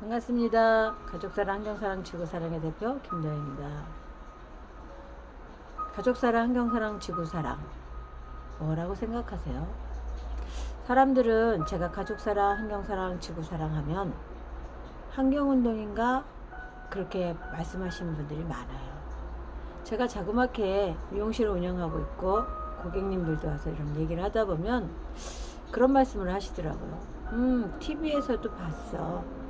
반갑습니다. 가족사랑 환경사랑 지구사랑의 대표 김도현입니다. 가족사랑 환경사랑 지구사랑 뭐라고 생각하세요? 사람들은 제가 가족사랑 환경사랑 지구사랑 하면 환경운동인가 그렇게 말씀하시는 분들이 많아요. 제가 자그맣게 미용실을 운영하고 있고 고객님들도 와서 이런 얘기를 하다 보면 그런 말씀을 하시더라고요. 음, TV에서도 봤어.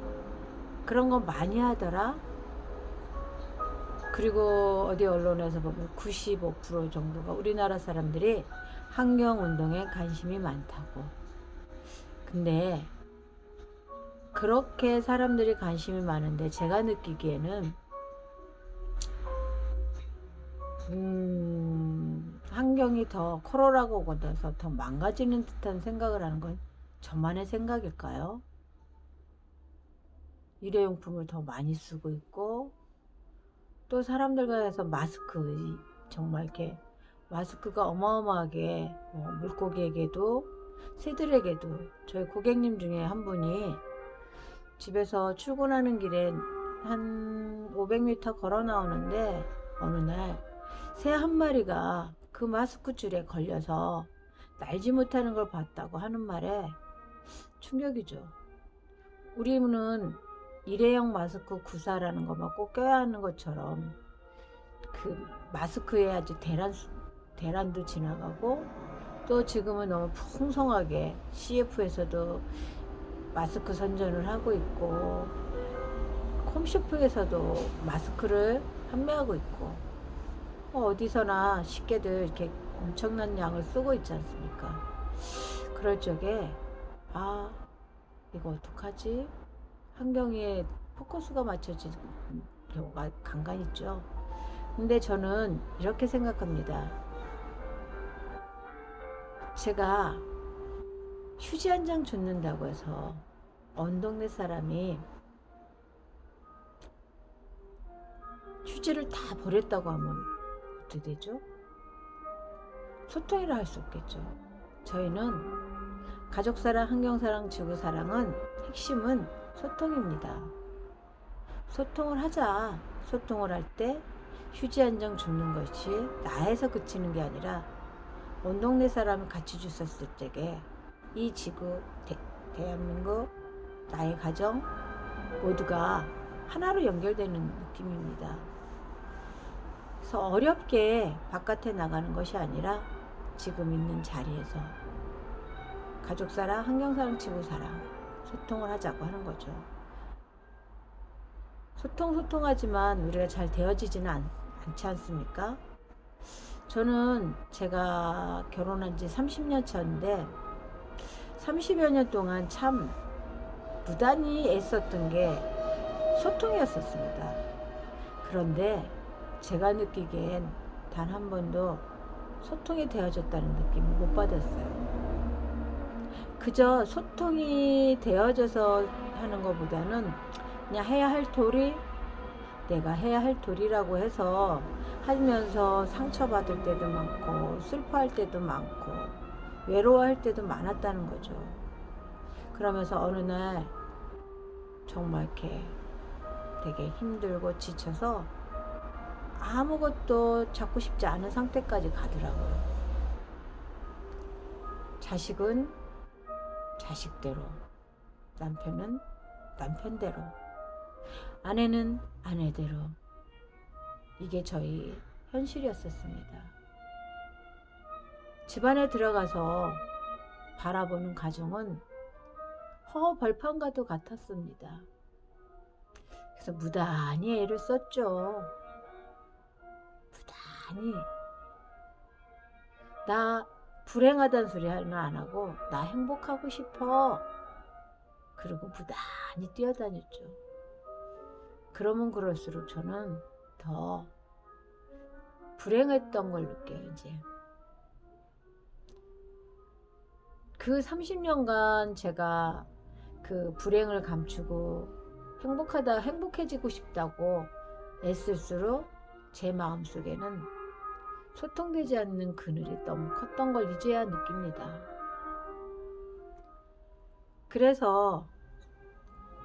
그런 거 많이 하더라. 그리고 어디 언론에서 보면 95% 정도가 우리나라 사람들이 환경 운동에 관심이 많다고. 근데 그렇게 사람들이 관심이 많은데 제가 느끼기에는 음, 환경이 더 코로나가 오고 나서 더 망가지는 듯한 생각을 하는 건 저만의 생각일까요? 일회용품을 더 많이 쓰고 있고 또 사람들과에서 마스크 이- 정말 이렇게 마스크가 어마어마하게 뭐 물고기에게도 새들에게도 저희 고객님 중에 한 분이 집에서 출근하는 길에 한 500m 걸어 나오는데 어느 날 새 한 마리가 그 마스크 줄에 걸려서 날지 못하는 걸 봤다고 하는 말에 충격이죠. 우리는 일회용 마스크 구사라는 것만 꼭 껴야 하는 것처럼 그 마스크에 아주 대란 대란도 지나가고 또 지금은 너무 풍성하게 CF에서도 마스크 선전을 하고 있고 홈쇼핑에서도 마스크를 판매하고 있고 뭐 어디서나 쉽게들 이렇게 엄청난 양을 쓰고 있지 않습니까? 그럴 적에 아 이거 어떡하지? 환경에 포커스가 맞춰진 경우가 간간 있죠. 근데 저는 이렇게 생각합니다. 제가 휴지 한 장 줬는다고 해서 언 동네 사람이 휴지를 다 버렸다고 하면 어떻게 되죠? 소통이라 할 수 없겠죠. 저희는 가족사랑, 환경사랑, 지구사랑은 핵심은 소통입니다. 소통을 하자. 소통을 할 때 휴지 한 장 줍는 것이 나에서 그치는 게 아니라 온 동네 사람이 같이 주셨을 적에 이 지구, 대, 대한민국, 나의 가정 모두가 하나로 연결되는 느낌입니다. 그래서 어렵게 바깥에 나가는 것이 아니라 지금 있는 자리에서 가족 사랑, 환경 사랑, 지구 사랑 소통을 하자고 하는 거죠. 소통 소통하지만 우리가 잘 되어지지는 않, 않지 않습니까? 저는 제가 결혼한 지 30년 차인데 30여 년 동안 참 무단히 애썼던 게 소통이었었습니다. 그런데 제가 느끼기엔 단 한 번도 소통이 되어졌다는 느낌을 못 받았어요. 그저 소통이 되어져서 하는 것보다는 그냥 해야 할 도리, 내가 해야 할 도리라고 해서 하면서 상처받을 때도 많고, 슬퍼할 때도 많고, 외로워할 때도 많았다는 거죠. 그러면서 어느 날 정말 이렇게 되게 힘들고 지쳐서 아무것도 찾고 싶지 않은 상태까지 가더라고요. 자식은 자식대로, 남편은 남편대로, 아내는 아내대로. 이게 저희 현실이었었습니다. 집안에 들어가서 바라보는 가정은 허벌판과도 같았습니다. 그래서 무단히 애를 썼죠. 무단히. 나 불행하다는 소리 하나 안 하고 나 행복하고 싶어. 그리고 무단히 뛰어다녔죠. 그러면 그럴수록 저는 더 불행했던 걸 느껴요, 이제. 그 30년간 제가 그 불행을 감추고 행복하다, 행복해지고 싶다고 애쓸수록 제 마음 속에는 소통되지 않는 그늘이 너무 컸던 걸 이제야 느낍니다. 그래서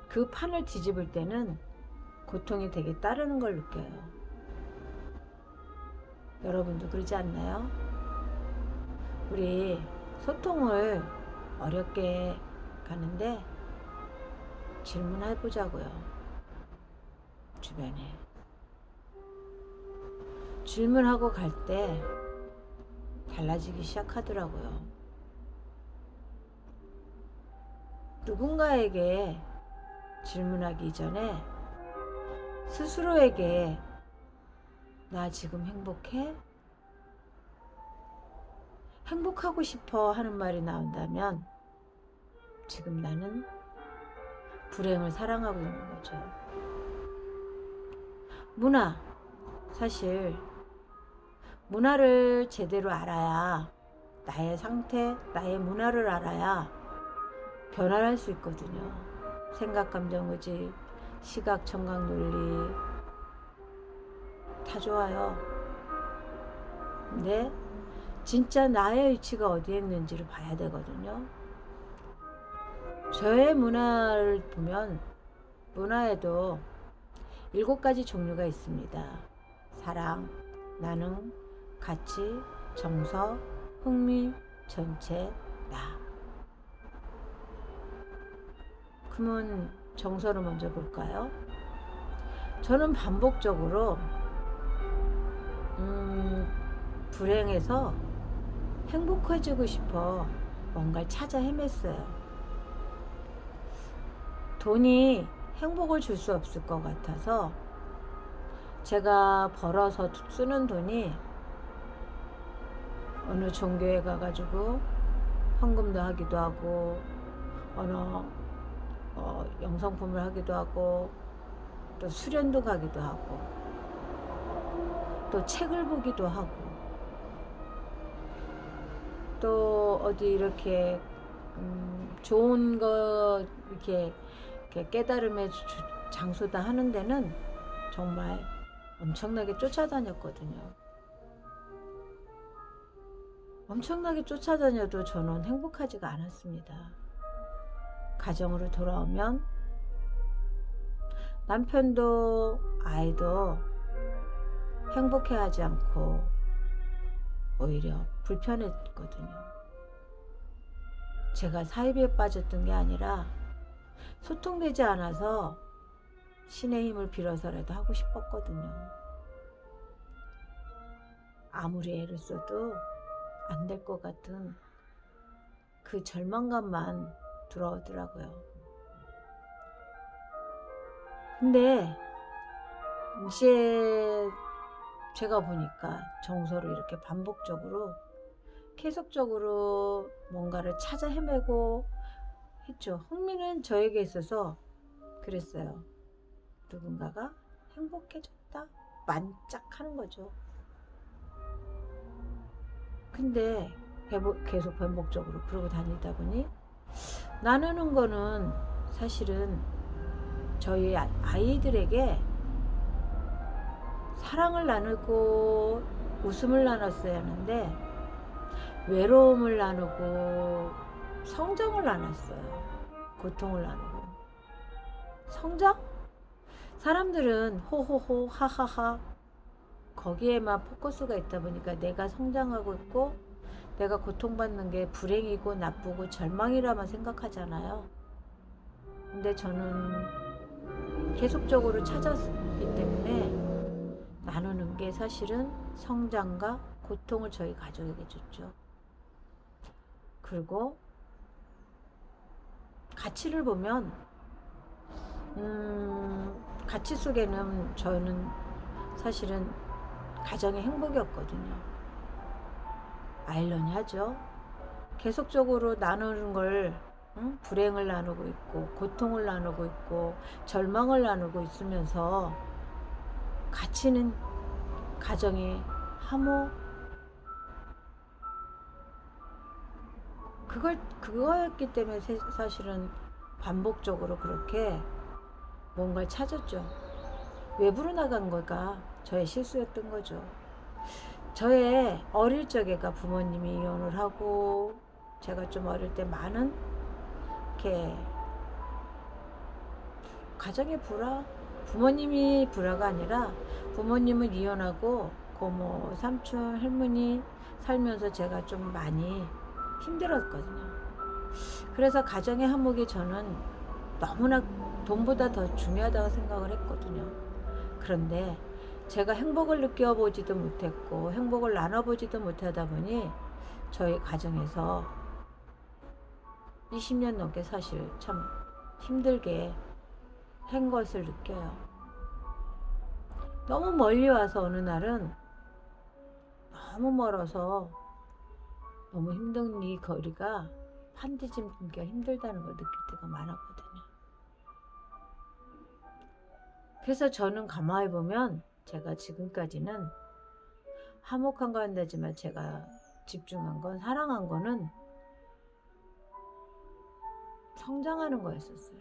그 판을 뒤집을 때는 고통이 되게 따르는 걸 느껴요. 여러분도 그러지 않나요? 우리 소통을 어렵게 가는데 질문해 보자고요. 주변에. 질문하고 갈 때 달라지기 시작하더라고요. 누군가에게 질문하기 전에 스스로에게 나 지금 행복해? 행복하고 싶어 하는 말이 나온다면 지금 나는 불행을 사랑하고 있는 거죠. 문화. 사실 문화를 제대로 알아야 나의 상태, 나의 문화를 알아야 변화를 할 수 있거든요. 생각, 감정, 의지, 시각, 청각, 논리 다 좋아요. 근데 진짜 나의 위치가 어디에 있는지를 봐야 되거든요. 저의 문화를 보면 문화에도 일곱 가지 종류가 있습니다. 사랑, 나눔, 가치, 정서, 흥미, 전체, 나. 그러면 정서를 먼저 볼까요? 저는 반복적으로 음, 불행해서 행복해지고 싶어 뭔가를 찾아 헤맸어요. 돈이 행복을 줄 수 없을 것 같아서 제가 벌어서 쓰는 돈이 어느 종교에 가가지고 헌금도 하기도 하고 어느 어, 영상품을 하기도 하고 또 수련도 가기도 하고 또 책을 보기도 하고 또 어디 이렇게 음, 좋은 거 이렇게, 이렇게 깨달음의 주- 장소다 하는 데는 정말 엄청나게 쫓아다녔거든요. 엄청나게 쫓아다녀도 저는 행복하지가 않았습니다. 가정으로 돌아오면 남편도 아이도 행복해하지 않고 오히려 불편했거든요. 제가 사이비에 빠졌던 게 아니라 소통되지 않아서 신의 힘을 빌어서라도 하고 싶었거든요. 아무리 애를 써도 안 될 것 같은 그 절망감만 들어오더라고요. 근데 이제 제가 보니까 정서를 이렇게 반복적으로 계속적으로 뭔가를 찾아 헤매고 했죠. 흥미는 저에게 있어서 그랬어요. 누군가가 행복해졌다 만짝하는 거죠. 근데 계속, 계속 반복적으로 그러고 다니다 보니 나누는 거는 사실은 저희 아- 아이들에게 사랑을 나누고 웃음을 나눴어야 하는데 외로움을 나누고 성장을 나눴어요. 고통을 나누고 성장? 사람들은 호호호 하하하 거기에만 포커스가 있다 보니까 내가 성장하고 있고 내가 고통받는 게 불행이고 나쁘고 절망이라만 생각하잖아요. 근데 저는 계속적으로 찾았기 때문에 나누는 게 사실은 성장과 고통을 저희 가족에게 줬죠. 그리고 가치를 보면 음, 가치 속에는 저는 사실은 가정의 행복이었거든요. 아이러니하죠. 계속적으로 나누는 걸 응? 불행을 나누고 있고 고통을 나누고 있고 절망을 나누고 있으면서 가치는 가정의 화모 그걸 그거였기 때문에 세- 사실은 반복적으로 그렇게 뭔가를 찾았죠. 외부로 나간 거가 저의 실수였던 거죠. 저의 어릴 적에가 부모님이 이혼을 하고 제가 좀 어릴 때 많은 이렇게 가정의 불화 부모님이 불화가 아니라 부모님은 이혼하고 고모 삼촌 할머니 살면서 제가 좀 많이 힘들었거든요. 그래서 가정의 화목이 저는 너무나 돈보다 더 중요하다고 생각을 했거든요. 그런데 제가 행복을 느껴보지도 못했고 행복을 나눠보지도 못하다 보니 저희 가정에서 20년 넘게 사실 참 힘들게 한 것을 느껴요. 너무 멀리 와서 어느 날은 너무 멀어서 너무 힘든 이 거리가 판디짐 끊기가 힘들다는 걸 느낄 때가 많았거든요. 그래서 저는 가만히 보면 제가 지금까지는 화목한 건 되지만 제가 집중한 건 사랑한 거는 성장하는 거였었어요.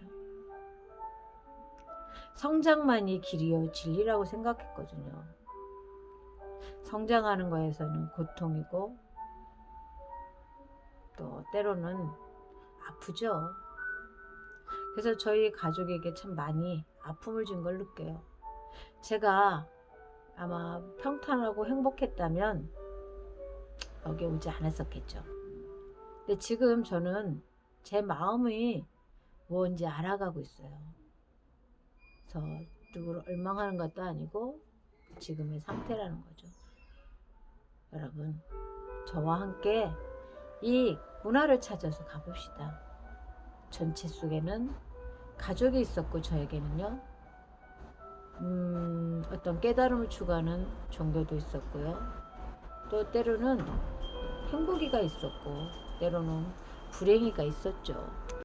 성장만이 길이요 진리라고 생각했거든요. 성장하는 거에서는 고통이고 또 때로는 아프죠. 그래서 저희 가족에게 참 많이 아픔을 준 걸 느껴요. 제가 아마 평탄하고 행복했다면 여기 오지 않았었겠죠. 근데 지금 저는 제 마음이 뭔지 알아가고 있어요. 그래서 누구를 얼망하는 것도 아니고 지금의 상태라는 거죠. 여러분, 저와 함께 이 문화를 찾아서 가봅시다. 전체 속에는 가족이 있었고 저에게는요. 음, 어떤 깨달음을 추구하는 종교도 있었고요. 또 때로는 행복이가 있었고 때로는 불행이가 있었죠.